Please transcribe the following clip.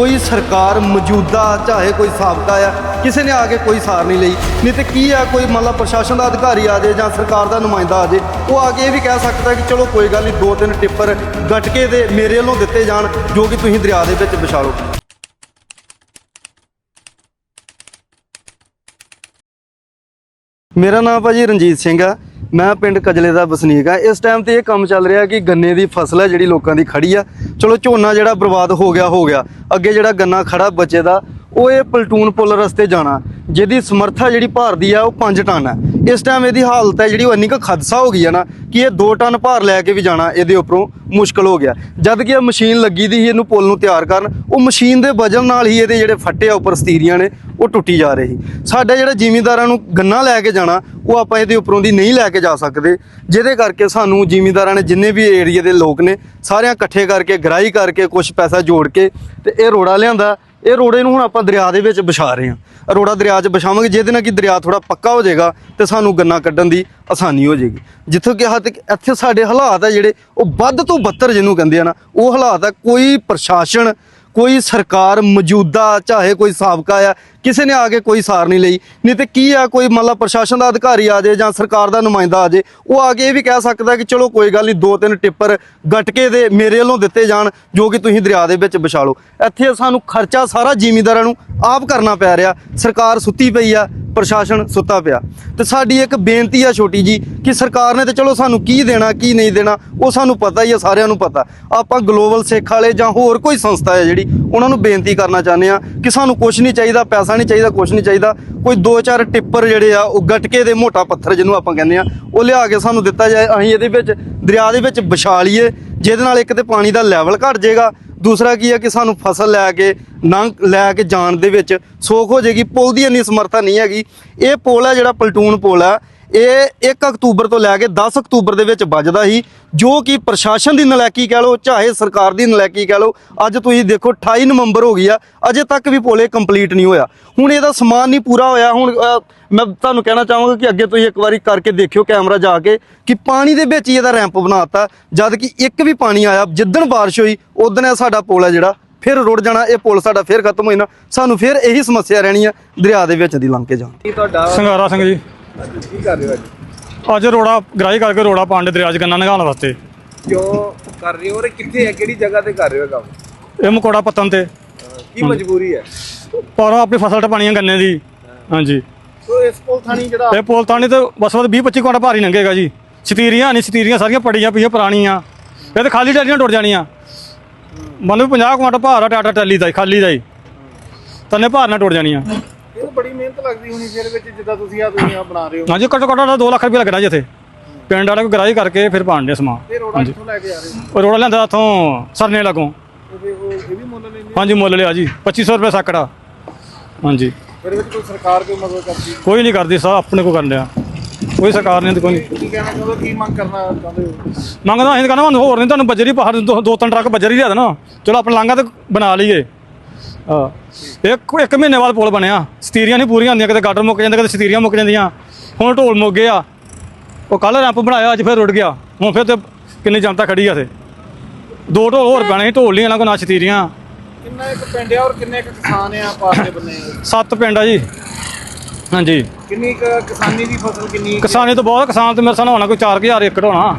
ਕੋਈ ਸਰਕਾਰ ਮੌਜੂਦਾ ਚਾਹੇ ਕੋਈ ਸਾਬਕਾ ਆ, ਕਿਸੇ ਨੇ ਆ ਕੇ ਕੋਈ ਸਾਰ ਨਹੀਂ ਲਈ। ਨਹੀਂ ਤੇ ਕੀ ਆ, ਕੋਈ ਮੰਨ ਲਾ ਪ੍ਰਸ਼ਾਸਨ ਦਾ ਅਧਿਕਾਰੀ ਆ ਜਾਏ ਜਾਂ ਸਰਕਾਰ ਦਾ ਨੁਮਾਇੰਦਾ ਆ ਜਾਏ ਉਹ ਆ ਕੇ ਇਹ ਵੀ ਕਹਿ ਸਕਦਾ ਕਿ ਚਲੋ ਕੋਈ ਗੱਲ ਨਹੀਂ ਦੋ ਤਿੰਨ ਟਿੱਪਰ ਗਟਕੇ ਦੇ ਮੇਰੇ ਵੱਲੋਂ ਦਿੱਤੇ ਜਾਣ, ਜੋ ਕਿ ਤੁਸੀਂ ਦਰਿਆ ਦੇ ਵਿੱਚ ਵਿਛਾ ਲਓ। ਮੇਰਾ ਨਾਮ ਭਾਜੀ ਰਣਜੀਤ ਸਿੰਘ ਆ। ਮੈਂ ਪਿੰਡ ਕਜਲੇ ਦਾ ਵਸਨੀਕ ਆ। ਇਸ ਟਾਈਮ ਤੇ ਇਹ ਕੰਮ ਚੱਲ ਰਿਹਾ ਕਿ ਗੰਨੇ ਦੀ ਫਸਲ ਹੈ ਜਿਹੜੀ ਲੋਕਾਂ ਦੀ ਖੜੀ ਆ। ਚਲੋ ਝੋਨਾ ਜਿਹੜਾ ਬਰਬਾਦ ਹੋ ਗਿਆ ਹੋ ਗਿਆ। ਅੱਗੇ ਜਿਹੜਾ ਗੰਨਾ ਖੜਾ ਬੱਚੇ ਦਾ ਉਹ ਇਹ ਪਲਟੂਨ ਪੁੱਲ ਰਸਤੇ ਜਾਣਾ, ਜਿਹਦੀ ਸਮਰੱਥਾ ਜਿਹੜੀ ਭਾਰ ਦੀ ਆ ਉਹ 5 ਟਨ ਹੈ ਇਸ ਟਾਈਮ ਇਹਦੀ ਹਾਲਤ ਹੈ ਜਿਹੜੀ ਉਹ ਇੰਨੀ ਕੁ ਖਦਸਾ ਹੋ ਗਈ ਹੈ ਨਾ ਕਿ ਇਹ 2 ਟਨ ਭਾਰ ਲੈ ਕੇ ਵੀ ਜਾਣਾ ਇਹਦੇ ਉੱਪਰੋਂ ਮੁਸ਼ਕਲ ਹੋ ਗਿਆ। ਜਦ ਕਿ ਇਹ ਮਸ਼ੀਨ ਲੱਗੀ ਦੀ ਸੀ ਇਹਨੂੰ ਪੁੱਲ ਨੂੰ ਤਿਆਰ ਕਰਨ, ਉਹ ਮਸ਼ੀਨ ਦੇ ਵਜਨ ਨਾਲ ਹੀ ਇਹਦੇ ਜਿਹੜੇ ਫੱਟੇ ਆ ਉੱਪਰ ਸਤੀਰੀਆਂ ਨੇ, ਉਹ ਟੁੱਟੀ ਜਾ ਰਹੇ ਸੀ। ਸਾਡੇ ਜਿਹੜੇ ਜ਼ਿਮੀਂਦਾਰਾਂ ਨੂੰ ਗੰਨਾ ਲੈ ਕੇ ਜਾਣਾ, ਉਹ ਆਪਾਂ ਇਹਦੇ ਉੱਪਰੋਂ ਦੀ ਨਹੀਂ ਲੈ ਕੇ ਜਾ ਸਕਦੇ। ਜਿਹਦੇ ਕਰਕੇ ਸਾਨੂੰ ਜ਼ਿਮੀਂਦਾਰਾਂ ਨੇ ਜਿੰਨੇ ਵੀ ਏਰੀਏ ਦੇ ਲੋਕ ਨੇ, ਸਾਰਿਆਂ ਇਕੱਠੇ ਕਰਕੇ ਗਰਾਈ ਕਰਕੇ ਕੁਝ ਪੈਸਾ ਜੋੜ ਕੇ ਤੇ ਇਹ ਰੋੜਾ ਲਿਆਂਦਾ। ਇਹ ਰੋੜੇ ਨੂੰ ਹੁਣ ਆਪਾਂ ਦਰਿਆ ਦੇ ਵਿੱਚ ਵਿਛਾ ਰਹੇ ਹਾਂ। ਰੋੜਾ ਦਰਿਆ 'ਚ ਵਿਛਾਵਾਂਗੇ, ਜਿਹਦੇ ਨਾਲ ਕਿ ਦਰਿਆ ਥੋੜਾ ਪੱਕਾ ਹੋ ਜਾਏਗਾ ਤੇ ਸਾਨੂੰ ਗੰਨਾ ਕੱਢਣ ਦੀ ਆਸਾਨੀ ਹੋ ਜਾਏਗੀ। ਜਿੱਥੋਂ ਕਿ ਇੱਥੇ ਸਾਡੇ ਹਾਲਾਤ ਆ ਜਿਹੜੇ ਉਹ ਵੱਧ ਤੋਂ ਬੱਤਰ ਜਿਹਨੂੰ ਕਹਿੰਦੇ ਆ ਨਾ, ਉਹ ਹਾਲਾਤ ਆ ਕੋਈ ਪ੍ਰਸ਼ਾਸਨ ਕੋਈ ਸਰਕਾਰ ਮੌਜੂਦਾ, ਚਾਹੇ ਕੋਈ ਸਾਬਕਾ ਆ, ਕਿਸੇ ਨੇ ਆ ਕੇ ਕੋਈ ਸਾਰ ਨਹੀਂ ਲਈ। ਨਹੀਂ ਤੇ ਕੀ ਆ, ਕੋਈ ਮੰਨ ਲਾ ਪ੍ਰਸ਼ਾਸਨ ਦਾ ਅਧਿਕਾਰੀ ਆ ਜਾਏ ਜਾਂ ਸਰਕਾਰ ਦਾ ਨੁਮਾਇੰਦਾ ਆ ਜਾਏ ਉਹ ਆ ਕੇ ਇਹ ਵੀ ਕਹਿ ਸਕਦਾ ਕਿ ਚਲੋ ਕੋਈ ਗੱਲ ਨਹੀਂ ਦੋ ਤਿੰਨ ਟਿੱਪਰ ਗਟਕੇ ਦੇ ਮੇਰੇ ਵੱਲੋਂ ਦਿੱਤੇ ਜਾਣ, ਜੋ ਕਿ ਤੁਸੀਂ ਦਰਿਆ ਦੇ ਵਿੱਚ ਵਿਛਾ ਲਓ। ਇੱਥੇ ਸਾਨੂੰ ਖਰਚਾ ਸਾਰਾ ਜ਼ਿਮੀਂਦਾਰਾਂ ਨੂੰ ਆਪ ਕਰਨਾ ਪੈ ਰਿਹਾ। ਸਰਕਾਰ ਸੁੱਤੀ ਪਈ ਆ ਪ੍ਰਸ਼ਾਸਨ ਸੁੱਤਾ ਪਿਆ। ਤੇ ਸਾਡੀ ਇੱਕ ਬੇਨਤੀ ਆ ਛੋਟੀ ਜੀ ਕਿ ਸਰਕਾਰ ਨੇ ਤੇ ਚਲੋ ਸਾਨੂੰ ਕੀ ਦੇਣਾ, ਕੀ ਨਹੀਂ ਦੇਣਾ, ਉਹ ਸਾਨੂੰ ਪਤਾ ਹੀ ਆ, ਸਾਰਿਆਂ ਨੂੰ ਪਤਾ। ਆਪਾਂ ਗਲੋਬਲ ਸਿੱਖ ਵਾਲੇ ਜਾਂ ਹੋਰ ਕੋਈ ਸੰਸਥਾ ਹੈ ਜਿਹੜੀ, ਉਹਨਾਂ ਨੂੰ ਬੇਨਤੀ ਕਰਨਾ ਚਾਹੁੰਦੇ ਆ ਕਿ ਸਾਨੂੰ ਕੁਝ ਨਹੀਂ ਚਾਹੀਦਾ, ਪੈਸਾ ਨਹੀਂ ਚਾਹੀਦਾ ਕੁਝ ਨਹੀਂ ਚਾਹੀਦਾ। ਕੋਈ ਦੋ ਚਾਰ ਟਿੱਪਰ ਜਿਹੜੇ ਆ, ਉਹ ਗਟਕੇ ਦੇ ਮੋਟਾ ਪੱਥਰ ਜਿਹਨੂੰ ਆਪਾਂ ਕਹਿੰਦੇ ਆ, ਉਹ ਲਿਆ ਕੇ ਸਾਨੂੰ ਦਿੱਤਾ ਜਾਏ। ਅਸੀਂ ਇਹਦੇ ਵਿੱਚ, ਦਰਿਆ ਦੇ ਵਿੱਚ ਵਿਛਾ ਲਈਏ, ਜਿਹਦੇ ਨਾਲ ਇੱਕ ਤੇ ਪਾਣੀ ਦਾ ਲੈਵਲ ਘਟ ਜਾਏਗਾ। ਦੂਸਰਾ ਕੀ ਹੈ ਕਿ ਸਾਨੂੰ ਫਸਲ ਲੈ ਕੇ ਨੰਗ ਲੈ ਕੇ ਜਾਣ ਦੇ ਵਿੱਚ ਸੋਖ ਹੋ ਜਾਏਗੀ, ਪੁਲ ਦੀ ਇੰਨੀ ਸਮਰੱਥਾ ਨਹੀਂ ਹੈਗੀ। ਇਹ ਪੁਲ ਹੈ ਜਿਹੜਾ ਪਲਟੂਨ ਪੁਲ ਹੈ ਇਹ 1 ਅਕਤੂਬਰ ਤੋਂ ਲੈ ਕੇ 10 ਅਕਤੂਬਰ ਦੇ ਵਿੱਚ ਵੱਜਦਾ ਸੀ, ਜੋ ਕਿ ਪ੍ਰਸ਼ਾਸਨ ਦੀ ਨਲਾਇਕੀ ਕਹਿ ਲਓ, ਚਾਹੇ ਸਰਕਾਰ ਦੀ ਨਲਾਇਕੀ ਕਹਿ ਲਓ, ਅੱਜ ਤੁਸੀਂ ਦੇਖੋ 28 ਨਵੰਬਰ ਹੋ ਗਈ ਆ, ਅਜੇ ਤੱਕ ਵੀ ਪੁਲ ਇਹ ਕੰਪਲੀਟ ਨਹੀਂ ਹੋਇਆ। ਹੁਣ ਇਹਦਾ ਸਮਾਨ ਨਹੀਂ ਪੂਰਾ ਹੋਇਆ, ਹੁਣ ਮੈਂ ਤੁਹਾਨੂੰ ਕਹਿਣਾ ਚਾਹਾਂਗਾ ਕਿ ਅੱਗੇ ਤੁਸੀਂ ਇੱਕ ਵਾਰੀ ਕਰਕੇ ਦੇਖਿਓ ਕੈਮਰਾ ਜਾ ਕੇ ਕਿ ਪਾਣੀ ਦੇ ਵਿੱਚ ਹੀ ਇਹਦਾ ਰੈਂਪ ਬਣਾਤਾ, ਜਦ ਕਿ ਇੱਕ ਵੀ ਪਾਣੀ ਆਇਆ, ਜਿੱਦਣ ਬਾਰਿਸ਼ ਹੋਈ, ਉਦੋਂ ਇਹ ਸਾਡਾ ਪੁਲ ਹੈ ਜਿਹੜਾ ਫਿਰ ਰੁੜ ਜਾਣਾ ਇਹ ਪੁਲ ਸਾਡਾ ਫਿਰ ਖਤਮ ਹੋ ਜਾਣਾ। ਸਾਨੂੰ ਫਿਰ ਇਹੀ ਸਮੱਸਿਆ ਰਹਿਣੀ ਆ ਦਰਿਆ ਦੇ ਵਿੱਚ ਦੀ ਲੰਘ ਕੇ ਜਾਣ। ਕੀ ਤੁਹਾਡਾ ਸੰਗਾਰਾ ਸਿੰਘ ਜੀ। ਕੀ ਕਰ ਰਹੇ ਹੋ ਅੱਜ? ਅੱਜ ਰੋੜਾ ਗ੍ਰਾਈ ਕਰਕੇ ਰੋੜਾ ਪਾਂਡੇ ਦਰਿਆ 'ਚ ਗੰਨਾ ਨਗਾਉਣ ਵਾਸਤੇ। ਕਿਉਂ ਕਰ ਰਹੇ ਹੋ ਔਰ ਕਿੱਥੇ ਹੈ? ਕਿਹੜੀ ਜਗ੍ਹਾ ਤੇ ਕਰ ਰਹੇ ਹੋ ਕੰਮ? ਇਹ ਮਕੋੜਾ ਪੱਤਨ ਤੇ। ਕੀ ਮਜਬੂਰੀ ਹੈ? ਪਰ ਆਪਣੀ ਫਸਲ ਟਪਾਣੀ ਆ ਗੰਨੇ ਦੀ। ਹਾਂਜੀ। ਸੋ ਇਸ ਪੁਲ ਥਾਣੀ ਜਿਹੜਾ ਇਹ ਪੁਲ ਤਾਣੀ ਤੇ ਬਸ ਬਸ 20 25 ਕੁਆਂਟਲ ਭਾਰੀ ਲੰਘੇਗਾ ਜੀ। ਸਤੀਰੀਆਂ ਨਹੀਂ ਸਤੀਰੀਆਂ ਸਾਰੀਆਂ ਪੜੀਆਂ ਪਈਆਂ ਪੁਰਾਣੀਆਂ। ਇਹ ਤੇ ਖਾਲੀ ਟੈਲੀਆਂ ਟੁੱਟ ਜਾਣੀਆਂ। ਮੰਨ ਲਓ 50 ਕੁਆਂਟਲ ਭਾਰ ਆ ਟਾਟਾ ਟੈਲੀ ਦਾ ਹੀ, ਖਾਲੀ ਦਾ ਹੀ। ਤੰਨੇ ਭਾਰ ਨਾਲ ਟੁੱਟ ਜਾਣੀਆਂ। ਇਹ ਤਾਂ ਬੜੀ ਮਿਹਨਤ ਲੱਗਦੀ ਹੋਣੀ ਫਿਰ ਵਿੱਚ ਜਿੱਦਾਂ ਤੁਸੀਂ ਆ ਤੁਸੀਂ ਆ ਬਣਾ ਰਹੇ ਹੋ। ਹਾਂਜੀ ਘੱਟੋ ਘੱਟ 2 ਲੱਖ ਰੁਪਏ ਲੱਗਣਾ ਜੀ ਇੱਥੇ। ਪਿੰਡ ਵਾਲੇ ਕੋ ਗ੍ਰਾਈ ਕਰਕੇ ਫਿਰ ਪਾਣਦੇ ਸਮਾਨ। ਤੇ ਰੋੜਾ ਕਿੱਥੋਂ ਲੈ ਕੇ ਆ ਰਹੇ ਹੋ? ਉਹ ਰੋੜਾ ਲੈਂਦਾ ਉੱਥੋਂ ਸਰਨੇ ਲੱਗੋਂ। ਵੀ- ਉਹ ਇਹ ਵੀ ਮੁੱਲ ਲੈਂਦੇ ਹਾਂਜੀ ਮੁੱਲ ਲਿਆ ਜੀ। 2500 ਰੁਪਏ ਸੈਕੜਾ। ਹਾਂਜੀ। ਫਿਰ ਵਿੱਚ ਕੋਈ ਸਰਕਾਰ ਕੋਈ ਮਦਦ ਕਰਦੀ? ਕੋਈ ਨਹੀਂ ਕਰਦੀ ਸਭ ਆਪਣੇ ਕੋ ਕਰ ਲਿਆ ਕੋਈ ਸਰਕਾਰ ਨੇ ਤਾਂ ਕੋਈ ਨਹੀਂ ਕੀ ਕਹਿਣਾ ਚਾਹੁੰਦੇ ਹੋ ਕੀ ਮੰਗ ਕਰਨਾ ਚਾਹੁੰਦੇ ਹੋ ਮੰਗਦਾ ਅਸੀਂ ਤਾਂ ਕਹਿੰਦਾ ਹੋਰ ਨਹੀਂ ਤੁਹਾਨੂੰ ਬੱਜਰੀ ਪਹਾੜ ਦੋ ਦੋ ਤਿੰਨ ਟਰੱਕ ਬੱਜਰੀ ਲਿਆ ਦੇਣਾ। ਚਲੋ ਆਪਣਾ ਲਾਂਘਾ ਤੇ ਬਣਾ ਲਈਏ। ਹਾਂ। ਇੱਕ ਇੱਕ ਮਹੀਨੇ ਬਾਅਦ ਪੁਲ ਬਣਿਆ। ਸਤੀਰੀਆਂ ਨਹੀਂ ਪੂਰੀਆਂ ਹੁੰਦੀਆਂ ਕਿਤੇ ਗਾਡਰ ਮੁੱਕ ਜਾਂਦੇ ਕਿਤੇ ਸਤੀਰੀਆਂ ਮੁੱਕ ਜਾਂਦੀਆਂ। ਹੁਣ ਢੋਲ ਮੁੱਕ ਗਏ ਆ ਉਹ ਕੱਲ ਰੈਂਪ ਬਣਾਇਆ ਅੱਜ ਫਿਰ ਰੁੜ ਗਿਆ। ਹੁਣ ਫਿਰ ਤੇ ਕਿੰਨੀ ਜਨਤਾ ਖੜੀ ਆ ਤੇ ਦੋ ਢੋਲ ਹੋਰ ਪੈਣੇ ਸੀ ਢੋਲ ਨਹੀਂ ਇਹਨਾਂ ਕੋ ਨਾ ਸਤੀਰੀਆਂ ਕਿੰਨਾ ਇੱਕ ਪਿੰਡ ਆ ਔਰ ਕਿੰਨੇ ਇੱਕ ਕਿਸਾਨ ਆ ਪਾਸਲੇ ਬੰਨੇ ਸੱਤ ਪਿੰਡ ਆ ਜੀ। ਹਾਂਜੀ। ਕਿੰਨੀ ਕੁ ਕਿਸਾਨੀ ਦੀ ਫਸਲ ਕਿੰਨੀ ਕੁ- ਕਿਸਾਨੀ ਤਾਂ ਬਹੁਤ ਕਿਸਾਨ ਤੇ ਮੇਰੇ ਸਾਹ ਹੋਣਾ ਕੋਈ 4000 ਏਕੜ ਹੋਣਾ।